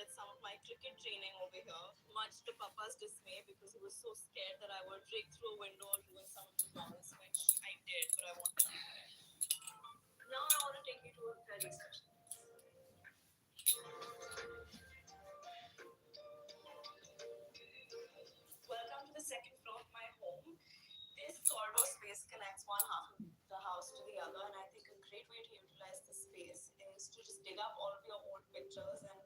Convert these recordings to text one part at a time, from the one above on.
did some of my cricket training over here, much to Papa's dismay because he was so scared that I would break through a window or ruin some of the balls, which I did, but I wanted to do it. Now I want to take you to a very special Welcome to the second floor of my home. This corridor space connects one half of the house to the other, and I think a great way to utilize this space is to just dig up all of your old pictures and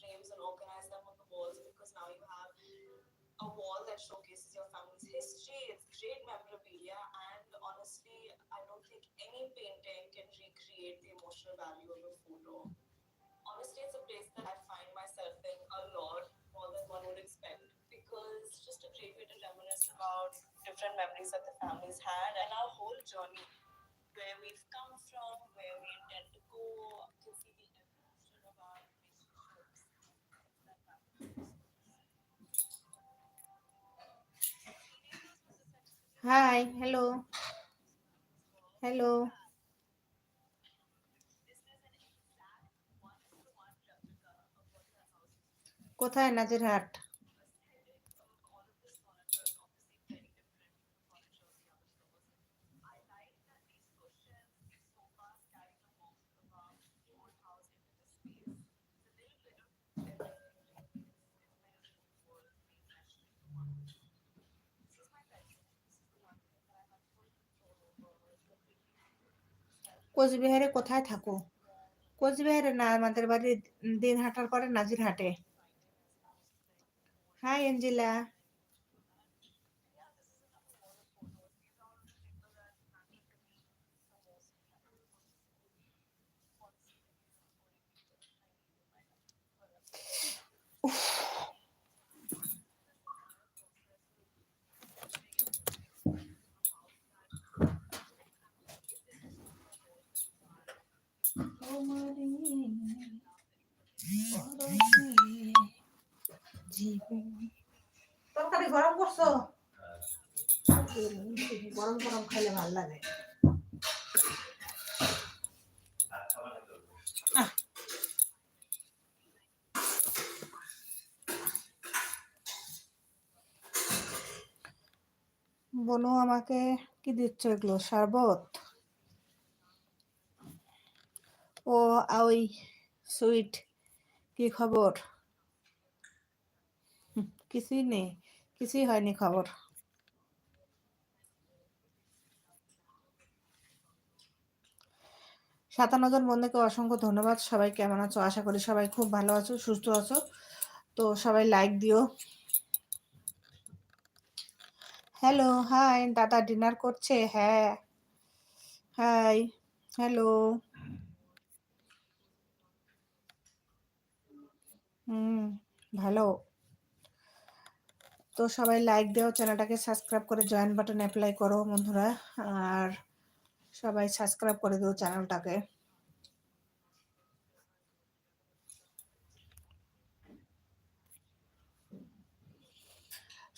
frames and organize them on the walls because now you have a wall that showcases your family's history. It's great memorabilia, and honestly, I don't think any painting can recreate the emotional value of a photo. Honestly, it's a place that I find myself in a lot more than one would expect because it's just a great way to reminisce about different memories that the families had and our whole journey, where we've come from, where we intend to go, hi hello hello কোথায় নাজিরহাট? কোচবিহারে কোথায় থাকো? কোচবিহারে না আমাদের বাড়ি দিন হাঁটার পরে নাজির নাজিরহাটে হাই এঞ্জেলা তরকারি গরম করছ? গরম গরম খাইলে লাগে। বনু আমাকে কি দিচ্ছ এগুলো? শরবত? ও ওই সুইট, কি খবর? কিছুই নেই, কিছুই হয়নি খবর। সাতান্ন জন বন্ধুকে অসংখ্য ধন্যবাদ। সবাই কেমন আছো? আশা করি সবাই খুব ভালো আছো, সুস্থ আছো। তো সবাই লাইক দিও। হ্যালো, হাই, দাদা ডিনার করছে? হ্যাঁ হাই, হ্যালো। ভালো। তো সবাই লাইক দিও, চ্যানেলটাকে সাবস্ক্রাইব করে জয়েন বাটন অ্যাপ্লাই করো বন্ধুরা, আর সবাই সাবস্ক্রাইব করে দিও চ্যানেলটাকে।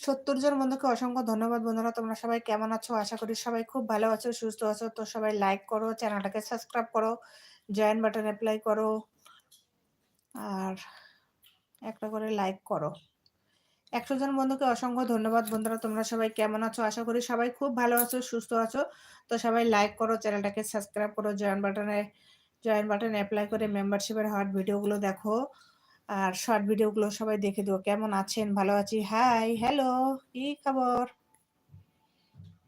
সত্তর জন বন্ধুকে অসংখ্য ধন্যবাদ বন্ধুরা, তোমরা সবাই কেমন আছো? আশা করি সবাই খুব ভালো আছো, সুস্থ আছো, তো সবাই লাইক করো, চ্যানেলটাকে সাবস্ক্রাইব করো জয়েন বাটন অ্যাপ্লাই করো। আর একটা করে লাইক করো। একশো জন বন্ধুকে অসংখ্য ধন্যবাদ। বন্ধুরা, তোমরা সবাই কেমন আছো? আশা করি সবাই খুব ভালো আছো, সুস্থ আছো। তো সবাই লাইক করো, চ্যানেলটাকে সাবস্ক্রাইব করো জয়েন বাটনে জয়েন বাটন অ্যাপ্লাই করে মেম্বারশিপের হট ভিডিওগুলো দেখো। আর শর্ট ভিডিওগুলো সবাই দেখে দিও। কেমন আছেন? ভালো আছি? হাই হ্যালো কি খবর?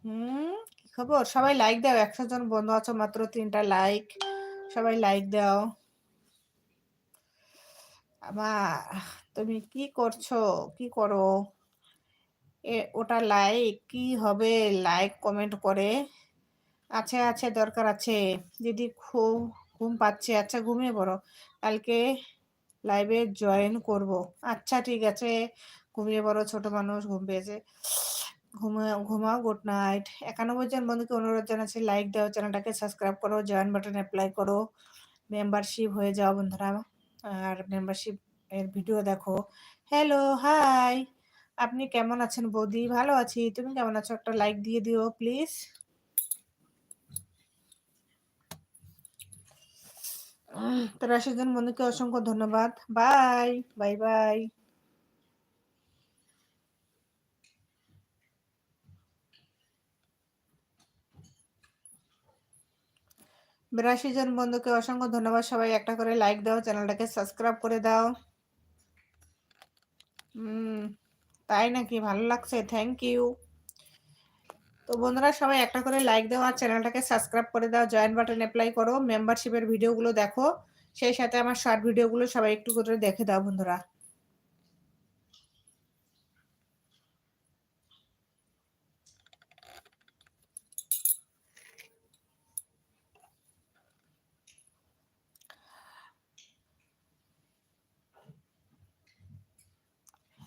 হুম, কি খবর? সবাই লাইক দাও। একশো জন বন্ধু আছো মাত্র, তিনটা লাইক সবাই লাইক দাও। আমার তুমি কি করছ? কি করো? ওটা লাইক কি হবে? লাইক কমেন্ট করে। আছে আছে, দরকার আছে। দিদি খুব ঘুম পাচ্ছে আচ্ছা ঘুমিয়ে পড়ো। কালকে লাইভে জয়েন করব। আচ্ছা ঠিক আছে। ঘুমিয়ে পড়ো, ছোট মানুষ, ঘুম পেয়েছে। ঘুমা, ঘুমাও গুড নাইট একানব্বই জন বন্ধুকে অনুরোধ জানাচ্ছি লাইক দাও, চ্যানেলটাকে সাবস্ক্রাইব করো জয়েন বাটন অ্যাপ্লাই করো। মেম্বারশিপ হয়ে যাও, বন্ধুরা। আর মেম্বারশিপ এর ভিডিও দেখো। হ্যালো হাই আপনি কেমন আছেন বৌদি? ভালো আছি। তুমি কেমন আছো? একটা লাইক দিয়ে দিও প্লিজ তারা জন বন্ধুকে অসংখ্য ধন্যবাদ। বাই বাই বাই বিরাশি জন বন্ধুকে অসংখ্য ধন্যবাদ সবাই। একটা করে লাইক দাও, চ্যানেলটাকে সাবস্ক্রাইব করে দাও। তাই নাকি? ভালো লাগছে থ্যাংক ইউ তো বন্ধুরা সবাই একটা করে লাইক দাও আর চ্যানেলটাকে সাবস্ক্রাইব করে দাও। জয়েন বাটন অ্যাপ্লাই করো। মেম্বারশিপের ভিডিওগুলো দেখো। সেই সাথে আমার শর্ট ভিডিওগুলো সবাই একটু করে দেখে দাও বন্ধুরা।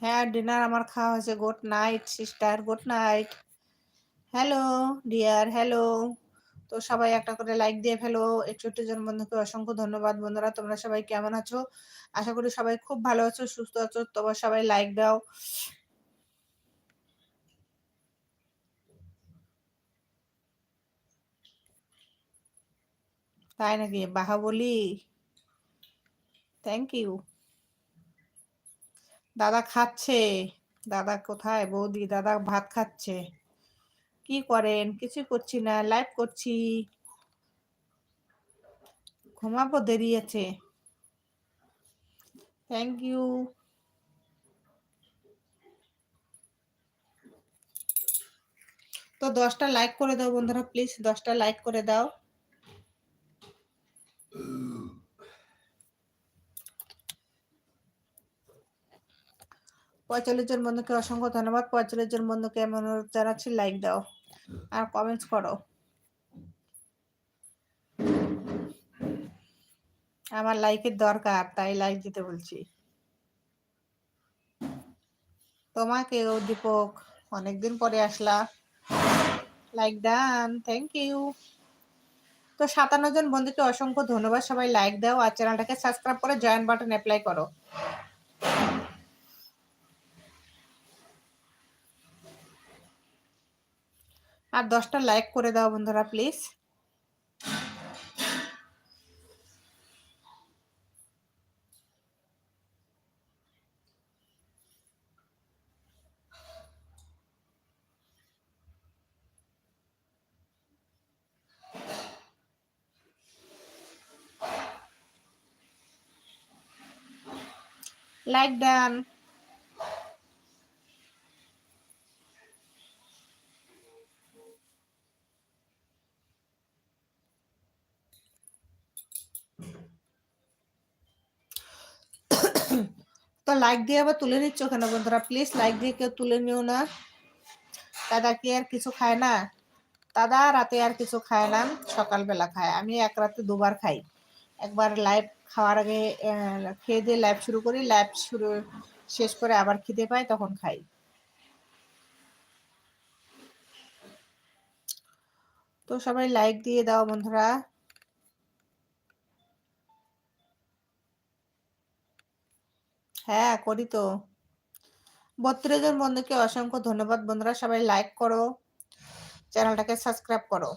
হ্যাঁ ডিনার আমার খাওয়া হয়েছে। Good night sister good night hello dear hello তো সবাই একটা করে লাইক দিয়ে ফেলো। একষট্টি জন বন্ধুকে অসংখ্য ধন্যবাদ বন্ধুরা। তোমরা সবাই কেমন আছো? আশা করি সবাই খুব ভালো আছো, সুস্থ আছো। তোমার সবাই লাইক দাও। তাই নাকি? বাহা বলি থ্যাংক ইউ দাদা খাচ্ছে। দাদা কোথায়? বৌদি, দাদা ভাত খাচ্ছে। কি করেন? কিছু করছি না লাইভ করছি। ঘুমাবো, দেরি আছে। থ্যাংক ইউ তো দশটা লাইক করে দাও বন্ধুরা প্লিজ দশটা লাইক করে দাও। পঁয়তাল্লিশ জন বন্ধুকে অসংখ্য ধন্যবাদ। পঁয়তাল্লিশ জন বন্ধুকে আমি অনুরোধ জানাচ্ছি লাইক দাও আর কমেন্টস করো। আমার লাইকের দরকার, তাই লাইক দিতে বলছি। তোমাকেও দীপক, অনেকদিন পরে আসলা। লাইক ডান থ্যাংক ইউ তো সাতান্ন জন বন্ধুকে অসংখ্য ধন্যবাদ, সবাই লাইক দাও আর চ্যানেলটাকে সাবস্ক্রাইব করে জয়েন বাটন অ্যাপ্লাই করো। আর দশটা লাইক করে দাও বন্ধুরা প্লিজ লাইক ডান তো লাইক দিয়ে আবার তুলে নিচ্ছ কেন বন্ধুরা? প্লিজ লাইক দিয়ে কেউ তুলে নিও না। দাদা কি আর কিছু খায় না? দাদা রাতে আর কিছু খায় না, সকালবেলা খায়। আমি এক রাতে দুবার খাই। একবার লাইভ খাওয়ার আগে খেয়ে দিয়ে লাইভ শুরু করি। লাইভ শুরু, শেষ করে আবার খিদে পাই তখন খাই। তো সবাই লাইক দিয়ে দাও বন্ধুরা। হ্যাঁ করি তো। বত্রিশ জন বন্ধুকে অসংখ্য ধন্যবাদ। বন্ধুরা সবাই লাইক করো চ্যানেলটাকে সাবস্ক্রাইব করো।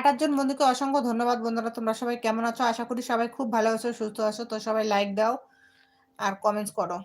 আটার জন বন্ধুকে অসংখ্য ধন্যবাদ বন্ধুরা, তোমরা সবাই কেমন আছো? আশা করি সবাই খুব ভালো আছো, সুস্থ আছো, তো সবাই লাইক দাও আর কমেন্টস করো।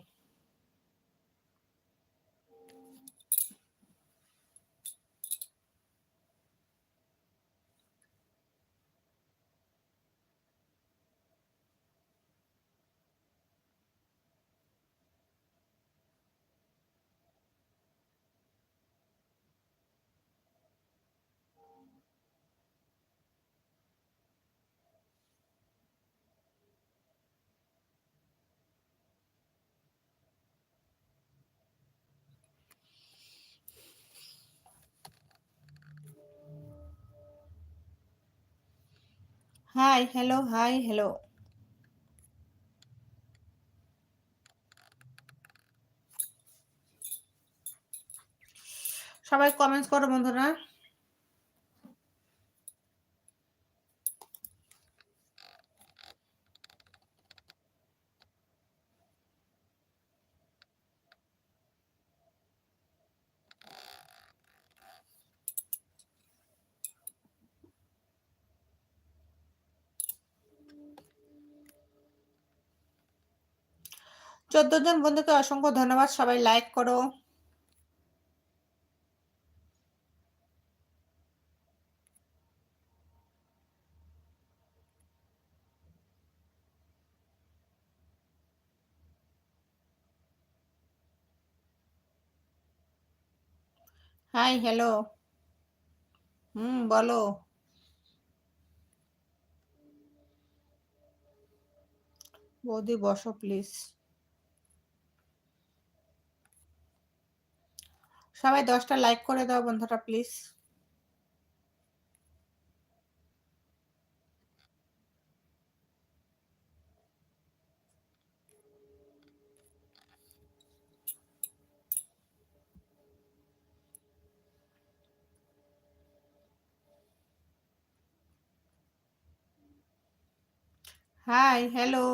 হাই হ্যালো হাই হ্যালো সবাই কমেন্টস করো বন্ধুরা। চোদ্দ জন বন্ধুকে অসংখ্য ধন্যবাদ। সবাই লাইক করো। হাই হ্যালো হুম, বলো। বৌদি, বসো প্লিজ সবাই দশটা লাইক করে দাও বন্ধুরা please hi hello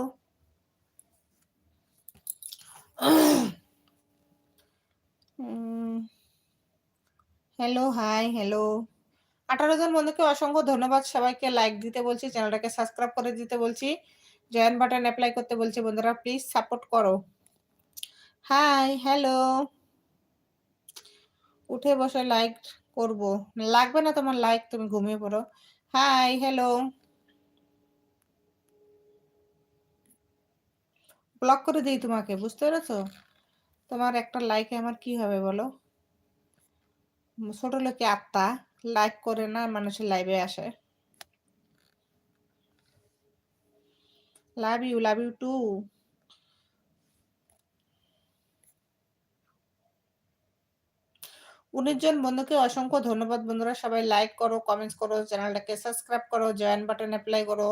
hello hi hello আঠারো জন বন্ধুকে অসংখ্য ধন্যবাদ সবাইকে লাইক দিতে বলছি, চ্যানেলটাকে সাবস্ক্রাইব করে দিতে বলছি জয়েন বাটন অ্যাপ্লাই করতে বলছি বন্ধুরা প্লিজ সাপোর্ট করো। হাই হ্যালো উঠে বসে লাইক করব। লাগবে না তোমার লাইক তুমি ঘুমিয়ে পড়ো। হাই হ্যালো ব্লক করে দিই তোমাকে, বুঝতে পেরেছ? তোমার একটা লাইকে আমার কি হবে বলো? ছোট লোকে আত্মা লাইক করে না মানুষের লাইভে আসে। Love you love you too উনিশ জন বন্ধুকে অসংখ্য ধন্যবাদ বন্ধুরা। সবাই লাইক করো কমেন্টস করো চ্যানেলটাকে সাবস্ক্রাইব করো জয়েন বাটন অ্যাপ্লাই করো।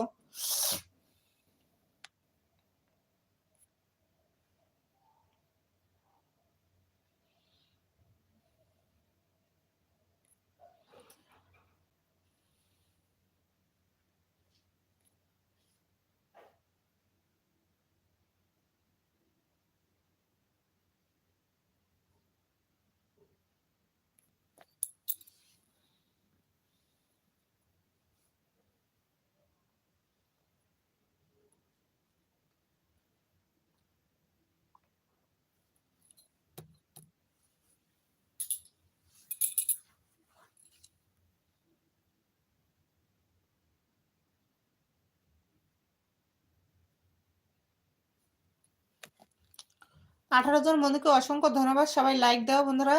আঠারো জন বন্ধুকে অসংখ্য ধন্যবাদ। সবাই লাইক দাও বন্ধুরা।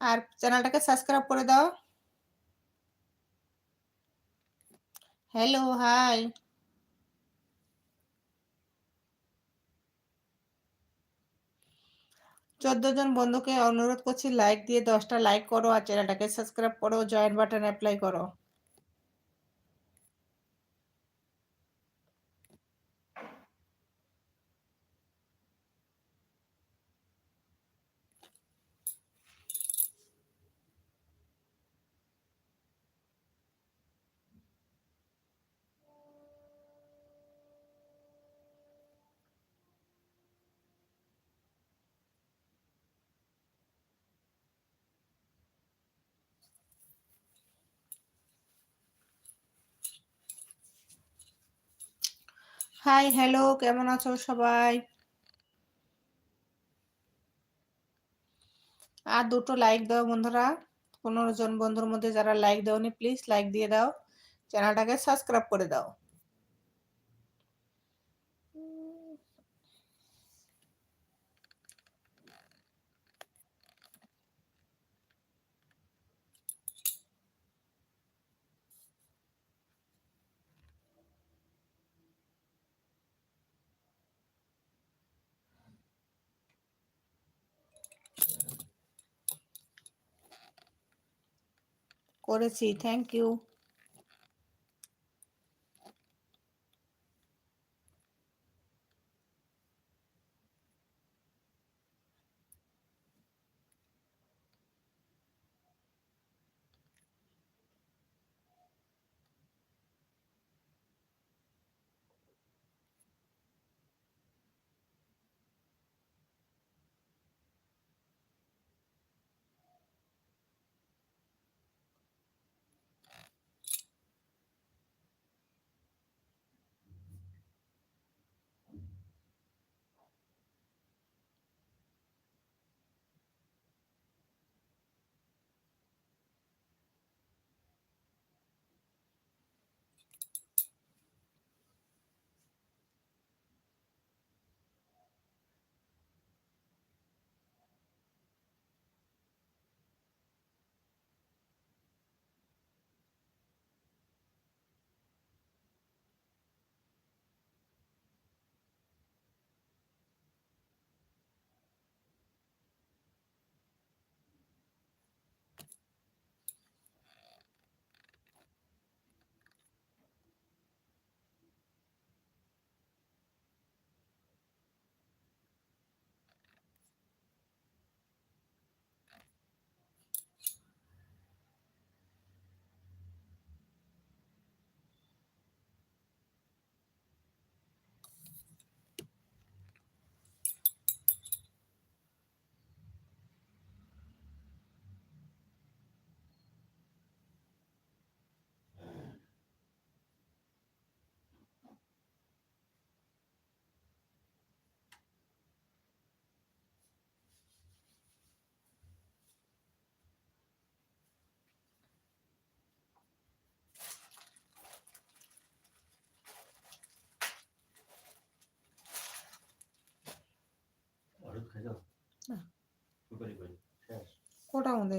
আর চ্যানেলটাকে সাবস্ক্রাইব করে দাও। হ্যালো হাই চোদ্দ জন বন্ধুকে অনুরোধ করছি লাইক দিয়ে দশটা লাইক করো আর চ্যানেলটাকে সাবস্ক্রাইব করো জয়েন বাটন অ্যাপ্লাই করো। হাই হ্যালো কেমন আছো সবাই? আর দুটো লাইক দাও বন্ধুরা। পনেরো জন বন্ধুর মধ্যে যারা লাইক দাওনি প্লিজ লাইক দিয়ে দাও। চ্যানেলটাকে সাবস্ক্রাইব করে দাও। করেছি থ্যাংক ইউ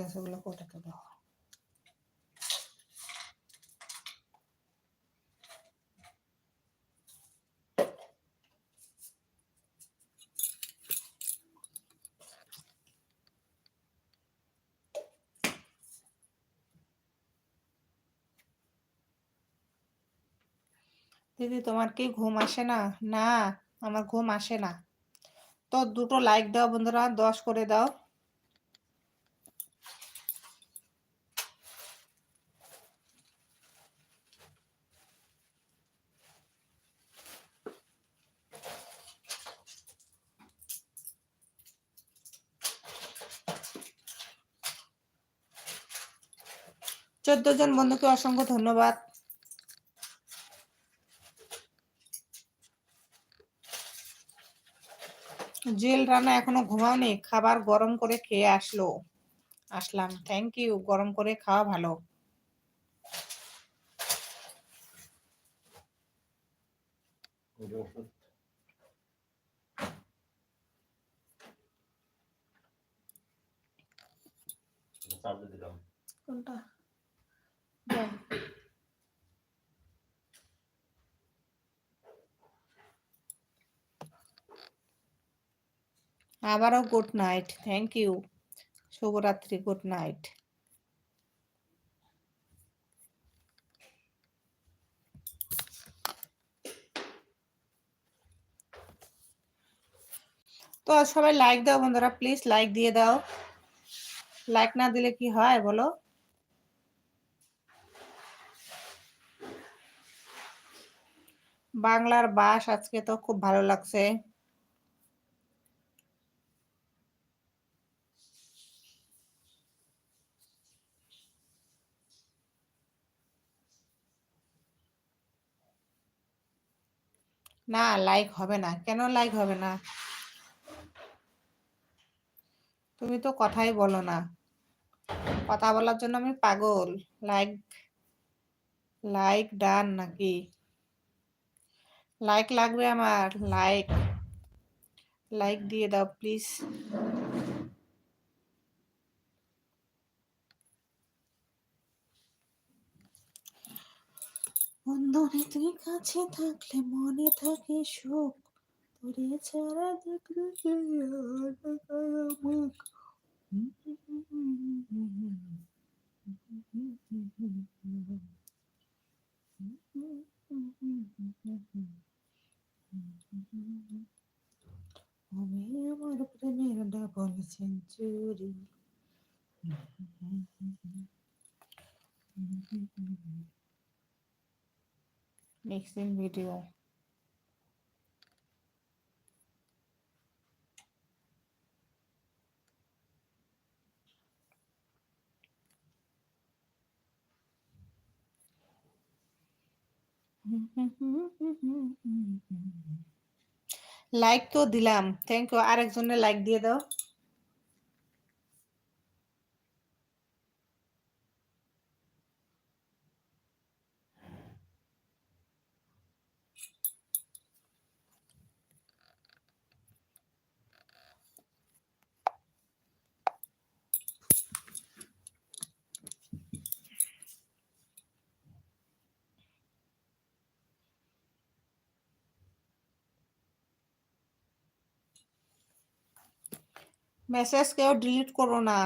আছে ওগুলো কোটাতে দাও দিদি তোমার কি ঘুম আসে না? না, আমার ঘুম আসে না। তো দুটো লাইক দাও বন্ধুরা, দশ করে দাও। চোদ্দ জন বন্ধুকে অসংখ্য ধন্যবাদ। জেল রানা এখনও ঘুমাওনি খাবার গরম করে খেয়ে আসলো। আসলাম থ্যাংক ইউ গরম করে খাওয়া ভালো। কোনটা দাও। আবারও গুড নাইট থ্যাংক ইউ শুভরাত্রি গুড নাইট তো সবাই লাইক দাও বন্ধুরা প্লিজ লাইক দিয়ে দাও। লাইক না দিলে কি হয় বলো? বাংলার বাস আজকে তো খুব ভালো লাগছে। না লাইক হবে না। কেন লাইক হবে না? তুমি তো কথাই বলো না। কথা বলার জন্য আমি পাগল। লাইক লাইক ডান নাকি? লাইক লাগবে আমার। লাইক লাইক দিয়ে দাও প্লিজ বন্ধনে তুই কাছে থাকলে মনে থাকে সুখ। তোরে ছাড়া দেখলে মুখ আমি আমার প্রেমের double century. Mixing video. Like তো দিলাম। থ্যাংক ইউ আরেকজনের লাইক দিয়ে দাও। মেসেজ কেউ ডিলিট করো না।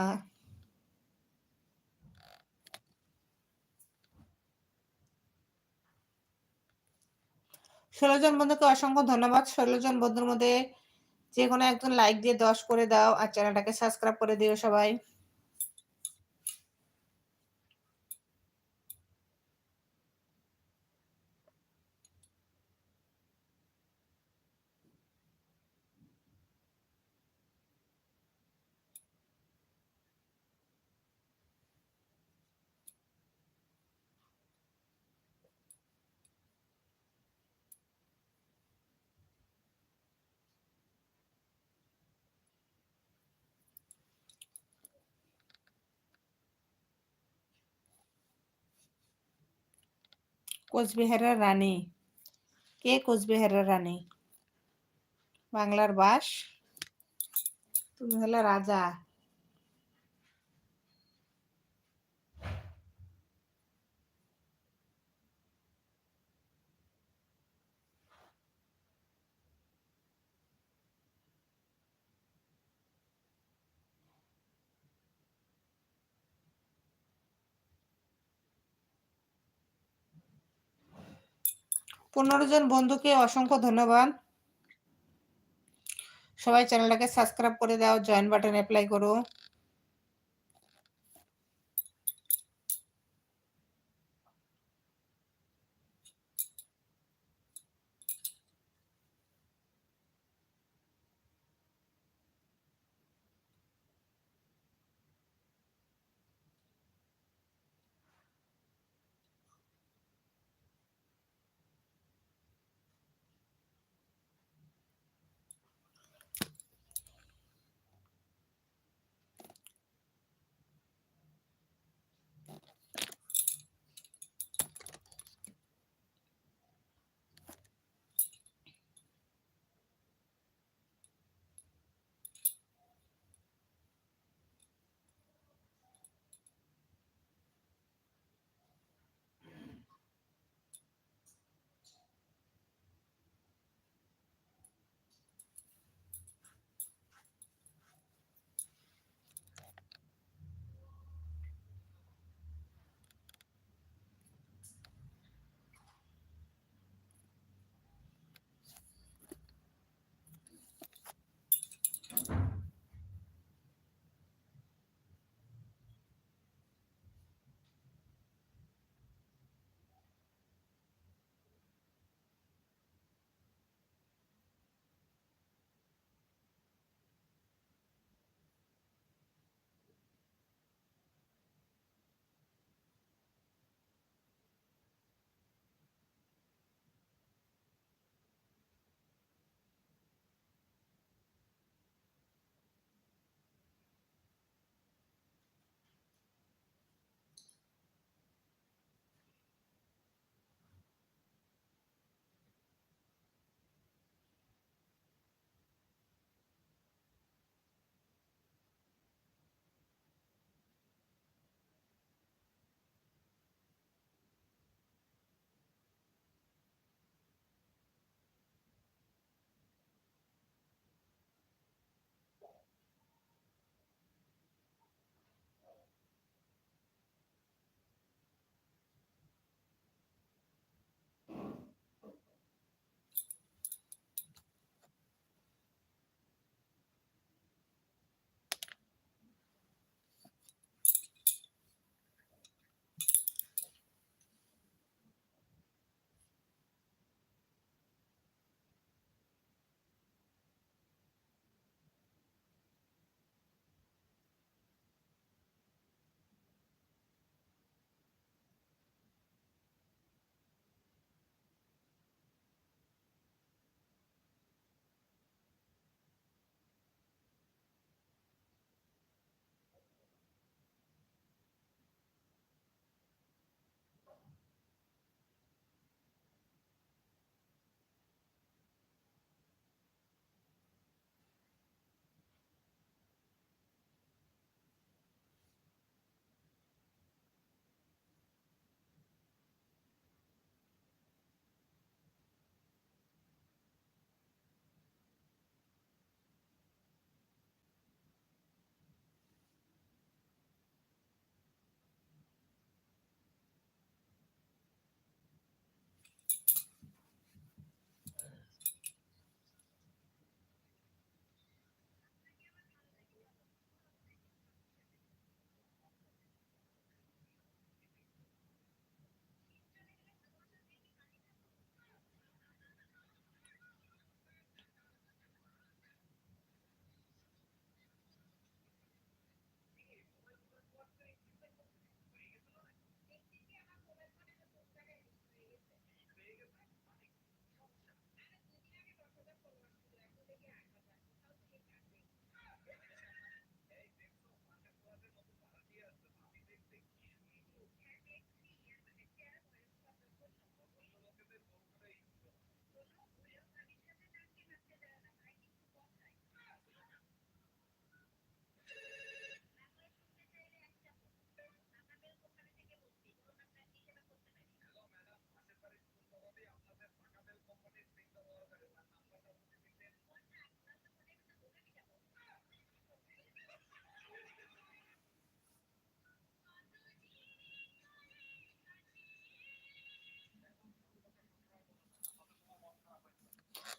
ষোলো জন বন্ধুকে অসংখ্য ধন্যবাদ। ষোলো জন বন্ধুর মধ্যে যে কোনো একজন লাইক দিয়ে দশ করে দাও আর চ্যানেলটাকে সাবস্ক্রাইব করে দিও সবাই। কোচবিহারের রানী? কে কোচবিহারের রানী? বাংলার বাস? তুমি হলে রাজা। পনেরো জন বন্ধুকে অসংখ্য ধন্যবাদ। সবাই চ্যানেলটাকে সাবস্ক্রাইব করে দাও জয়েন বাটন অ্যাপ্লাই করো।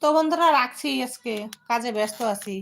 তো বন্ধুরা রাখছি আজকে কাজে ব্যস্ত আছি।